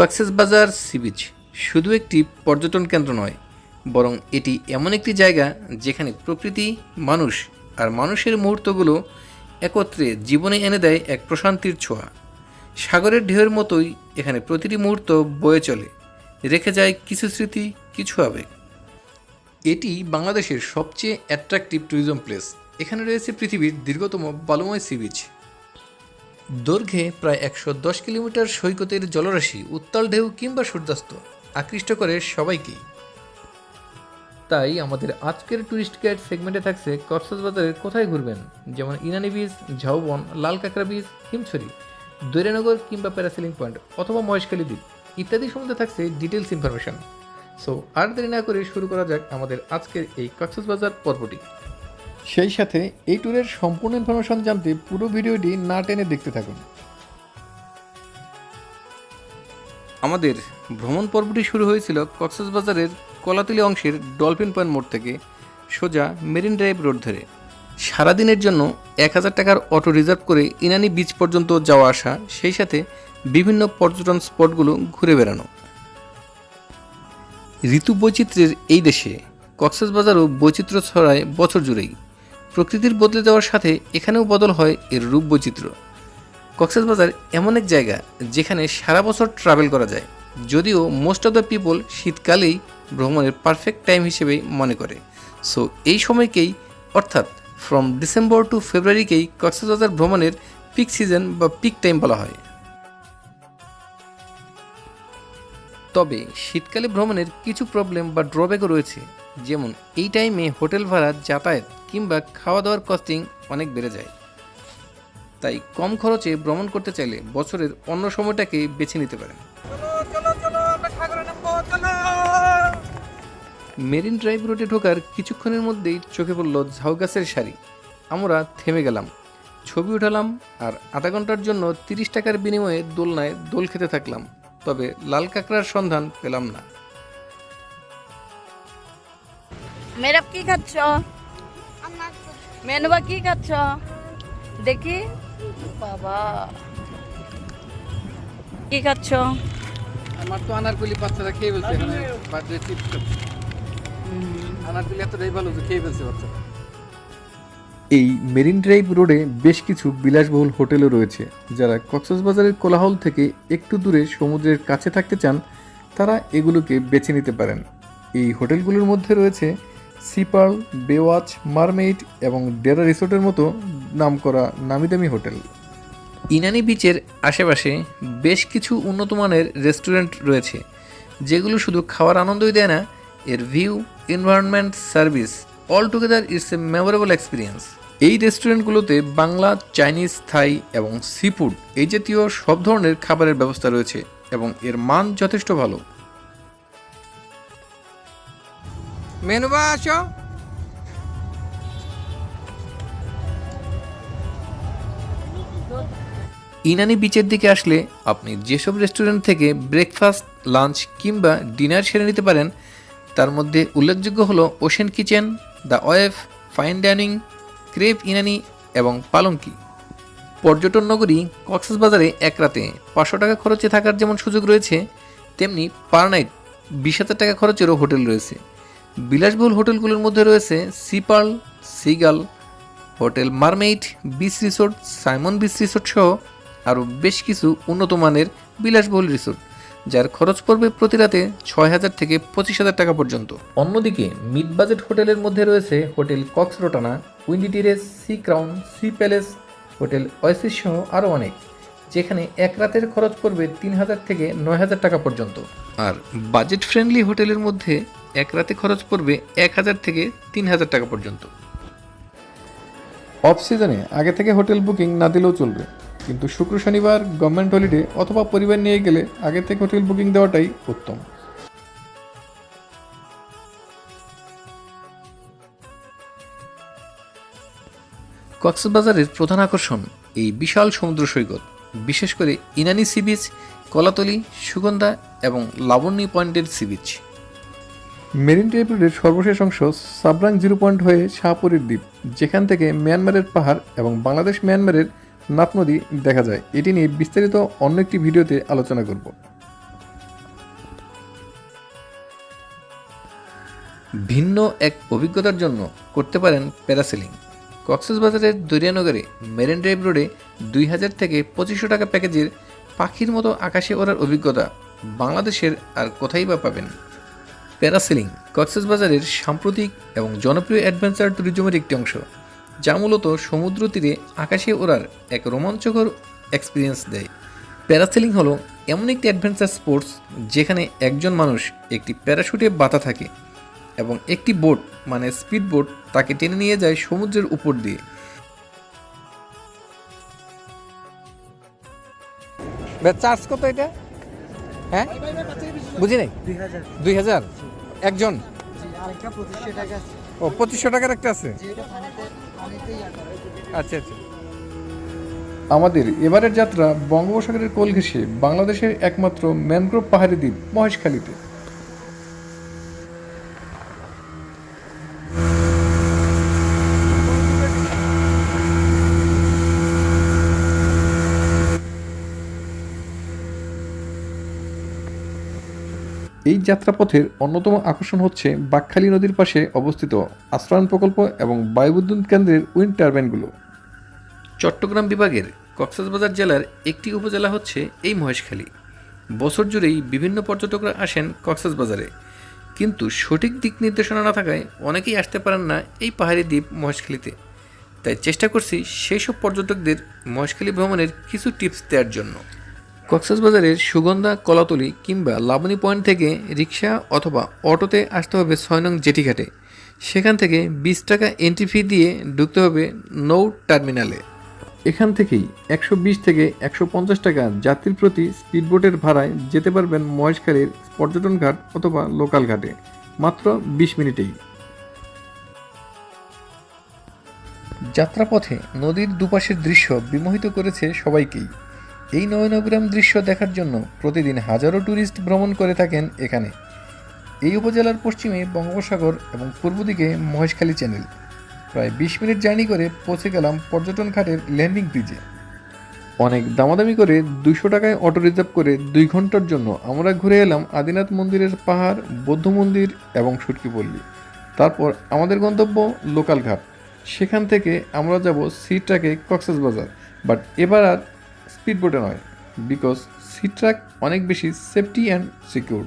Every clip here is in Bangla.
কক্সবাজার সি বিচ শুধু একটি পর্যটন কেন্দ্র নয়, বরং এটি এমন একটি জায়গা যেখানে প্রকৃতি, মানুষ আর মানুষের মুহূর্তগুলো একত্রে জীবনে এনে দেয় এক প্রশান্তির ছোঁয়া। সাগরের ঢেউয়ের মতোই এখানে প্রতিটি মুহূর্ত বয়ে চলে, রেখে যায় কিছু স্মৃতি, কিছু আবেগ। এটি বাংলাদেশের সবচেয়ে অ্যাট্রাকটিভ ট্যুরিজম প্লেস এখানে রয়েছে পৃথিবীর দীর্ঘতম বালুময় সি বিচ। দৈর্ঘ্যে প্রায় একশো দশ কিলোমিটার সৈকতের জলরাশি, উত্তাল ঢেউ কিংবা সূর্যাস্ত। আকৃষ্ট করে সবাইকেই তাই আমাদের আজকের ট্যুরিস্ট গাইড সেগমেন্টে থাকছে কক্সবাজারের কোথায় ঘুরবেন? যেমন ইনানি বিচ ঝাউবন লাল কাঁকড়া বিচ হিমছড়ি, দৈরানগর কিংবা প্যারাসেলিং পয়েন্ট অথবা মহেশখালী দ্বীপ ইত্যাদি সম্বন্ধে থাকছে ডিটেলস ইনফরমেশন সো আর দেরি না করে শুরু করা যাক আমাদের আজকের এই কক্সবাজার পর্বটি। সেই সাথে এই ট্যুরের সম্পূর্ণ ইনফরমেশন জানতে পুরো ভিডিওটি না টেনে দেখতে থাকুন। আমাদের ভ্রমণ পর্বটি শুরু হয়েছিল কক্সবাজারের কলাতলি অংশের ডলফিন পয়েন্ট মোড় থেকে সোজা মেরিন ড্রাইভ রোড ধরে। সারাদিনের জন্য এক হাজার টাকার অটো রিজার্ভ করে ইনানি বিচ পর্যন্ত যাওয়া আসা, সেই সাথে বিভিন্ন পর্যটন স্পটগুলো ঘুরে বেড়ানো। ঋতু বৈচিত্র্যের এই দেশে কক্সবাজারও বৈচিত্র্য ছড়ায় বছর জুড়েই। প্রকৃতির বদলে যাওয়ার সাথে এখানেও বদল হয় এর রূপ বৈচিত্র্য। কক্সবাজার এমন এক জায়গা যেখানে সারা বছর ট্রাভেল করা যায়, যদিও মোস্ট অফ দ্য পিপল শীতকালেই ভ্রমণের পারফেক্ট টাইম হিসেবে মনে করে। সো এই সময়কেই, অর্থাৎ ফ্রম ডিসেম্বর টু ফেব্রুয়ারিকেই কক্সবাজার ভ্রমণের পিক সিজন বা পিক টাইম বলা হয়। তবে শীতকালে ভ্রমণের কিছু প্রবলেম বা ড্রব্যাকও রয়েছে, যেমন এই টাইমে হোটেল ভাড়া যাতায়াত কিংবা খাওয়া দাওয়ার কস্টিং অনেক বেড়ে যায়। তাই কম খরচে ভ্রমণ করতে চাইলে বছরের অন্য সময়টাকে বেছে নিতে পারেন। মেরিন ড্রাইভ রোডে ঢোকার কিছুক্ষণের মধ্যেই চোখে পড়ল ঝাউ গাছের শাড়ি আমরা থেমে গেলাম। ছবি উঠালাম আর আধা ঘণ্টার জন্য তিরিশ টাকার বিনিময়ে দোলনায় দোল খেতে থাকলাম। তবে লাল কাঁকড়ার সন্ধান পেলাম না। কি খাচ্ছ? মেনুবা কি খাচ্ছ? দেখি। বাবা। কি খাচ্ছ? আমার তো আনারকুলি বাচ্চারা খেয়ে ফেলছে এখানে বার্থডে চিপস আনারকুলি এতটাই ভালো যে খেয়ে ফেলছে বাচ্চারা। এই মেরিন ড্রাইভ রোডে বেশ কিছু বিলাসবহুল হোটেলও রয়েছে। যারা কক্সবাজারের কোলাহল থেকে একটু দূরে সমুদ্রের কাছে থাকতে চান তারা এগুলোকে বেছে নিতে পারেন। এই হোটেলগুলোর মধ্যে রয়েছে সিপার্ল বেওয়াচ, মারমেইড এবং ডেরা রিসোর্টের মতো নামকরা নামিদামি হোটেল। ইনানি বিচের আশেপাশে বেশ কিছু উন্নত মানের রেস্টুরেন্ট রয়েছে, যেগুলো শুধু খাওয়ার আনন্দই দেয় না, এর view, environment, service, all together it's a memorable experience. এই রেস্টুরেন্টগুলোতে বাংলা, চাইনিজ, থাই এবং সি ফুড এই জাতীয় সব ধরনের খাবারের ব্যবস্থা রয়েছে এবং এর মান যথেষ্ট ভালো। মেনুবা আসো। ইনানি বিচের দিকে আসলে আপনি যেসব রেস্টুরেন্ট থেকে ব্রেকফাস্ট, লাঞ্চ কিংবা ডিনার সেরে নিতে পারেন, তার মধ্যে উল্লেখযোগ্য হলো ocean kitchen, the wave fine dining crave Inani এবং পালঙ্কি। পর্যটন নগরী কক্সবাজারে এক রাতে পাঁচশো টাকা খরচে থাকার যেমন সুযোগ রয়েছে, তেমনি পার নাইট বিশ হাজার টাকা খরচেরও হোটেল রয়েছে। বিলাসবহুল হোটেলগুলোর মধ্যে রয়েছে Sea Pearl Seagull, hotel Mermaid, beach resort, Simon beach resort সহ আরও বেশ কিছু উন্নত মানের বিলাসবহুল রিসোর্ট, যার খরচ পড়বে প্রতি রাতে ছয় হাজার থেকে পঁচিশ হাজার টাকা পর্যন্ত। অন্যদিকে মিড বাজেট হোটেলের মধ্যে রয়েছে hotel Cox Rotana Windy Terrace, Sea Crown, Sea Palace, hotel Oasis সহ আরও অনেক, যেখানে এক রাতের খরচ পড়বে তিন হাজার থেকে নয় হাজার টাকা পর্যন্ত। আর বাজেট ফ্রেন্ডলি হোটেলের মধ্যে এক রাতে খরচ পড়বে এক হাজার থেকে তিন হাজার টাকা পর্যন্ত। অফ সিজনে আগে থেকে হোটেল বুকিং না দিলেও চলবে। কিন্তু শুক্র শনিবার গভর্নমেন্ট হলিডে অথবা পরিবার নিয়ে গেলে আগে থেকে হোটেল বুকিং দেওয়াটাই উত্তম। কক্সবাজারের প্রধান আকর্ষণ এই বিশাল সমুদ্র সৈকত বিশেষ করে ইনানি সি বিচ কলাতলি সুগন্ধা এবং লাবণী পয়েন্টের সি বিচ। মেরিন টেরিটরির সর্বশেষ অংশ সাবরাং জিরো পয়েন্ট হয়ে শাহপুরীর দ্বীপ, যেখান থেকে মিয়ানমারের পাহাড় এবং বাংলাদেশ মিয়ানমারের নাপ নদী দেখা যায়। এটি নিয়ে বিস্তারিত অন্য একটি ভিডিওতে আলোচনা করব। ভিন্ন এক অভিজ্ঞতার জন্য করতে পারেন প্যারাসেলিং। কক্সবাজারের দরিয়ানগরে মেরিন ড্রাইভ রোডে দুই হাজার থেকে পঁচিশশো টাকা প্যাকেজের পাখির মতো আকাশে ওড়ার অভিজ্ঞতা বাংলাদেশের আর কোথায় বা পাবেন? প্যারাসেলিং কক্সবাজারের সাম্প্রতিক এবং জনপ্রিয় অ্যাডভেঞ্চার ট্যুরিজমের একটি অংশ, যা মূলত সমুদ্র তীরে আকাশে ওড়ার এক রোমাঞ্চকর এক্সপিরিয়েন্স দেয়। প্যারাসেলিং হলো এমন একটি অ্যাডভেঞ্চার স্পোর্টস যেখানে একজন মানুষ একটি প্যারাশুটে বাতা থাকে এবং একটি বোট মানে স্পিড বোট তাকে টেনে নিয়ে যায় সমুদ্রের উপর দিয়ে। চার্জ কত এটা? হ্যাঁ? বুঝি নাই? দুই হাজার। একজন? ও পঁচিশশো টাকার একটা আছে? আচ্ছা আচ্ছা। আমাদের এবারের যাত্রা বঙ্গোপসাগরের কোল ঘেঁষে বাংলাদেশের একমাত্র ম্যানগ্রোভ পাহাড়ি দ্বীপ মহেশখালীতে। এই যাত্রাপথের অন্যতম আকর্ষণ হচ্ছে বাকখালী নদীর পাশে অবস্থিত আশ্রয়ণ প্রকল্প এবং বায়ুবিদ্যুৎ কেন্দ্রের উইন্ড টারবাইনগুলো। চট্টগ্রাম বিভাগের কক্সবাজার জেলার একটি উপজেলা হচ্ছে এই মহেশখালী। বছর জুড়েই বিভিন্ন পর্যটকরা আসেন কক্সবাজারে। কিন্তু সঠিক দিক নির্দেশনা না থাকায় অনেকেই আসতে পারেন না এই পাহাড়ি দ্বীপ মহেশখালীতে। তাই চেষ্টা করছি সেই সব পর্যটকদের মহেশখালী ভ্রমণের কিছু টিপস দেওয়ার জন্য। কক্সবাজারের সুগন্ধা, কলাতলি কিংবা লাবণী পয়েন্ট থেকে রিক্সা অথবা অটোতে আসতে হবে ছয় নং জেটিঘাটে সেখান থেকে বিশ টাকা এন্ট্রি ফি দিয়ে ঢুকতে হবে নৌ টার্মিনালে। এখান থেকেই একশো বিশ থেকে একশো পঞ্চাশ টাকা যাত্রীর প্রতি স্পিডবোটের ভাড়ায় যেতে পারবেন মহেশখালীর পর্যটন ঘাট অথবা লোকাল ঘাটে। মাত্র বিশ মিনিটেই। যাত্রাপথে নদীর দুপাশের দৃশ্য বিমোহিত করেছে সবাইকেই। এই নয়নগ্রাম দৃশ্য দেখার জন্য প্রতিদিন হাজারো ট্যুরিস্ট ভ্রমণ করে থাকেন এখানে। এই উপজেলার পশ্চিমে বঙ্গোপসাগর এবং পূর্ব দিকে মহেশখালী চ্যানেল। প্রায় বিশ মিনিট জার্নি করে পৌঁছে গেলাম পর্যটন ঘাটের ল্যান্ডিং ব্রিজে অনেক দামাদামি করে দুশো টাকায় অটো রিজার্ভ করে দুই ঘণ্টার জন্য আমরা ঘুরে এলাম আদিনাথ মন্দিরের পাহাড়, বৌদ্ধ মন্দির এবং সুটকিপল্লী তারপর আমাদের গন্তব্য লোকাল ঘাট। সেখান থেকে আমরা যাব সি ট্রাকে কক্সবাজার বাট এবার আর স্পিডবোটে নয় বিকজ সি ট্রাক অনেক বেশি সেফটি অ্যান্ড সিকিউর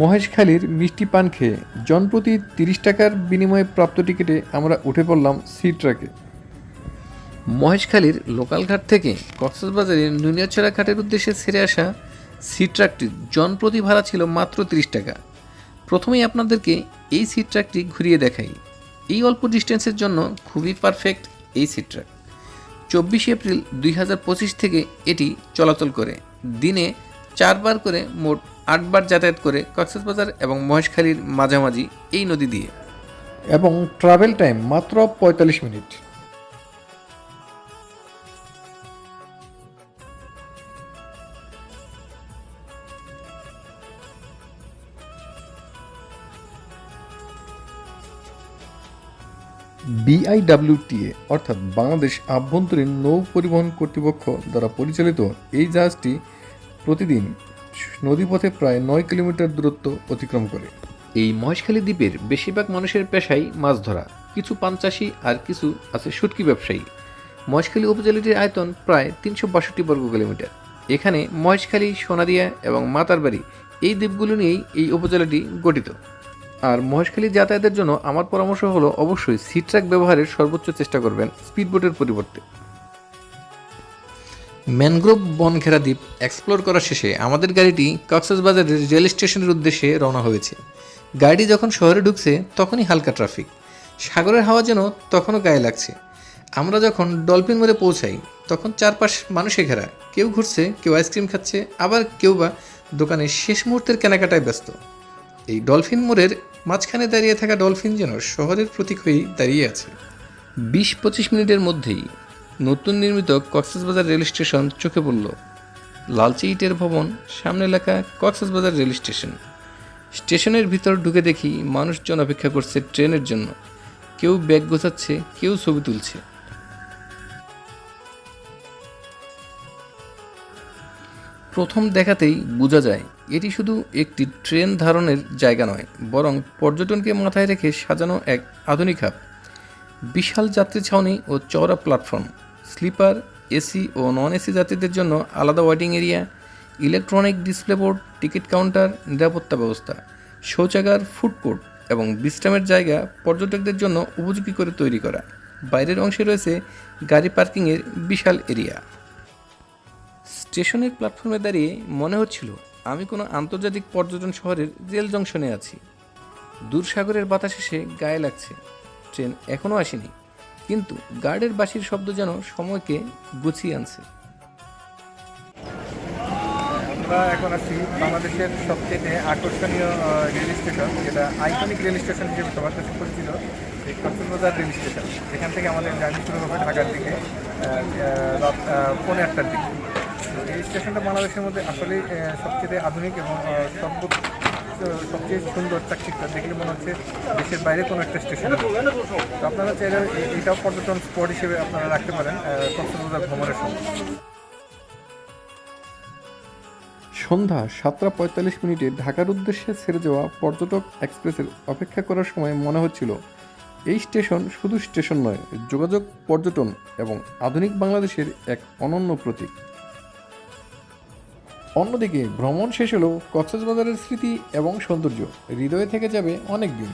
মহেশখালীর মিষ্টি পান খেয়ে জনপ্রতি তিরিশ টাকার বিনিময়ে প্রাপ্ত টিকিটে আমরা উঠে পড়লাম সি ট্রাকে মহেশখালীর লোকাল ঘাট থেকে কক্সবাজারের নুনিয়াছড়া ঘাটের উদ্দেশ্যে ছেড়ে আসা সি ট্রাকটির জনপ্রতি ভাড়া ছিল মাত্র তিরিশ টাকা। প্রথমেই আপনাদেরকে এই সি ট্রাকটি ঘুরিয়ে দেখাই। এই অল্প ডিস্টেন্সের জন্য খুবই পারফেক্ট এই সি ট্রাক চব্বিশে এপ্রিল দুই হাজার পঁচিশ থেকে এটি চলাচল করে। দিনে চারবার করে মোট আটবার যাতায়াত করে কক্সবাজার এবং মহেশখালীর মাঝামাঝি এই নদী দিয়ে। এবং ট্রাভেল টাইম মাত্র পঁয়তাল্লিশ মিনিট। বিআইডাব্লিউটিএ অর্থাৎ বাংলাদেশ আভ্যন্তরীণ নৌ পরিবহন কর্তৃপক্ষ দ্বারা পরিচালিত এই জাহাজটি প্রতিদিন নদীপথে প্রায় নয় কিলোমিটার দূরত্ব অতিক্রম করে। এই মহেশখালী দ্বীপের বেশিরভাগ মানুষের পেশাই মাছ ধরা। কিছু পানচাষী আর কিছু আছে শুটকি ব্যবসায়ী। মহেশখালী উপজেলাটির আয়তন প্রায় তিনশো বাষট্টি বর্গ কিলোমিটার। এখানে মহেশখালী, সোনাদিয়া এবং মাতারবাড়ি এই দ্বীপগুলো নিয়েই এই উপজেলাটি গঠিত। আর মহেশখালী যাতায়াতের জন্য আমার পরামর্শ হলো অবশ্যই সি ট্রাক ব্যবহারের সর্বোচ্চ চেষ্টা করবেন স্পিডবোটের পরিবর্তে। ম্যানগ্রোভ বন ঘেরা দ্বীপ এক্সপ্লোর করা শেষে আমাদের গাড়িটি কক্সবাজারের রেল স্টেশনের উদ্দেশ্যে রওনা হয়েছে। গাড়িটি যখন শহরে ঢুকছে, তখনই হালকা ট্রাফিক সাগরের হাওয়া যেন তখনও গায়ে লাগছে। আমরা যখন ডলফিন মোড়ে পৌঁছাই, তখন চারপাশ মানুষে ঘেরা। কেউ ঘুরছে, কেউ আইসক্রিম খাচ্ছে, আবার কেউ বা দোকানে শেষ মুহূর্তের কেনাকাটায় ব্যস্ত। এই ডলফিন মোড়ের মাঝখানে দাঁড়িয়ে থাকা ডলফিন যেন শহরের প্রতীক হয়েই দাঁড়িয়ে আছে। বিশ পঁচিশ মিনিটের মধ্যেই নতুন নির্মিত কক্সবাজার রেল স্টেশন চোখে পড়ল। লালচে ইটের ভবন, সামনে লেখা কক্সবাজার রেল স্টেশন। স্টেশনের ভিতর ঢুকে দেখি মানুষজন অপেক্ষা করছে ট্রেনের জন্য। কেউ ব্যাগ গোছাচ্ছে, কেউ ছবি তুলছে। প্রথম দেখাতেই বোঝা যায় এটি শুধু একটি ট্রেন ধারণের জায়গা নয়, বরং পর্যটনকে মাথায় রেখে সাজানো এক আধুনিক হাব। বিশাল যাত্রী ছাউনি ও চওড়া প্ল্যাটফর্ম, স্লিপার, এসি ও নন এসি যাত্রীদের জন্য আলাদা waiting area, electronic display board, ticket counter, নিরাপত্তা ব্যবস্থা, শৌচাগার, ফুড কোর্ট এবং বিশ্রামের জায়গা পর্যটকদের জন্য উপযোগী করে তৈরি করা। বাইরের অংশে রয়েছে গাড়ি পার্কিংয়ের বিশাল এরিয়া। স্টেশনের প্ল্যাটফর্মে দাঁড়িয়ে মনে হচ্ছিল আমি কোনো আন্তর্জাতিক পর্যটন শহরের রেল জংশনে আছি। দূরসাগরের বাতাস এসে গায়ে লাগছে। ট্রেন এখনও আসেনি। কিন্তু গার্ডের বাঁশির শব্দ যেন সময়কে গুছিয়ে আনছে। আমরা এখন আছি বাংলাদেশের সবচেয়ে আকর্ষণীয় রেল স্টেশন, যেটা আইকনিক রেল স্টেশন হিসেবে সবার কাছে পরিচিত, এই কক্সবাজার রেল স্টেশন। এখান থেকে আমাদের জার্নি শুরু হবে ঢাকার দিকে রাত পৌনে আটটার দিকে। স্টেশনটা বাংলাদেশের মধ্যে আসলে সবচেয়ে আধুনিক এবং সবচেয়ে সুন্দর চাকচিকটা দেখলে মনে হচ্ছে দেশের বাইরে কোনো একটা স্টেশন তো আপনারা চাইলে এটাও পর্যটন স্পট হিসেবে আপনারা রাখতে পারেন কক্সবাজার ভ্রমণের সময়। সন্ধ্যা সাতটা পঁয়তাল্লিশ মিনিটে ঢাকার উদ্দেশ্যে ছেড়ে যাওয়া পর্যটক এক্সপ্রেসের অপেক্ষা করার সময় মনে হচ্ছিল, এই স্টেশন শুধু স্টেশন নয়, যোগাযোগ, পর্যটন এবং আধুনিক বাংলাদেশের এক অনন্য প্রতীক। অন্যদিকে ভ্রমণ শেষ হলো কক্সবাজারের স্মৃতি এবং সৌন্দর্য হৃদয়ে থেকে যাবে অনেক দিন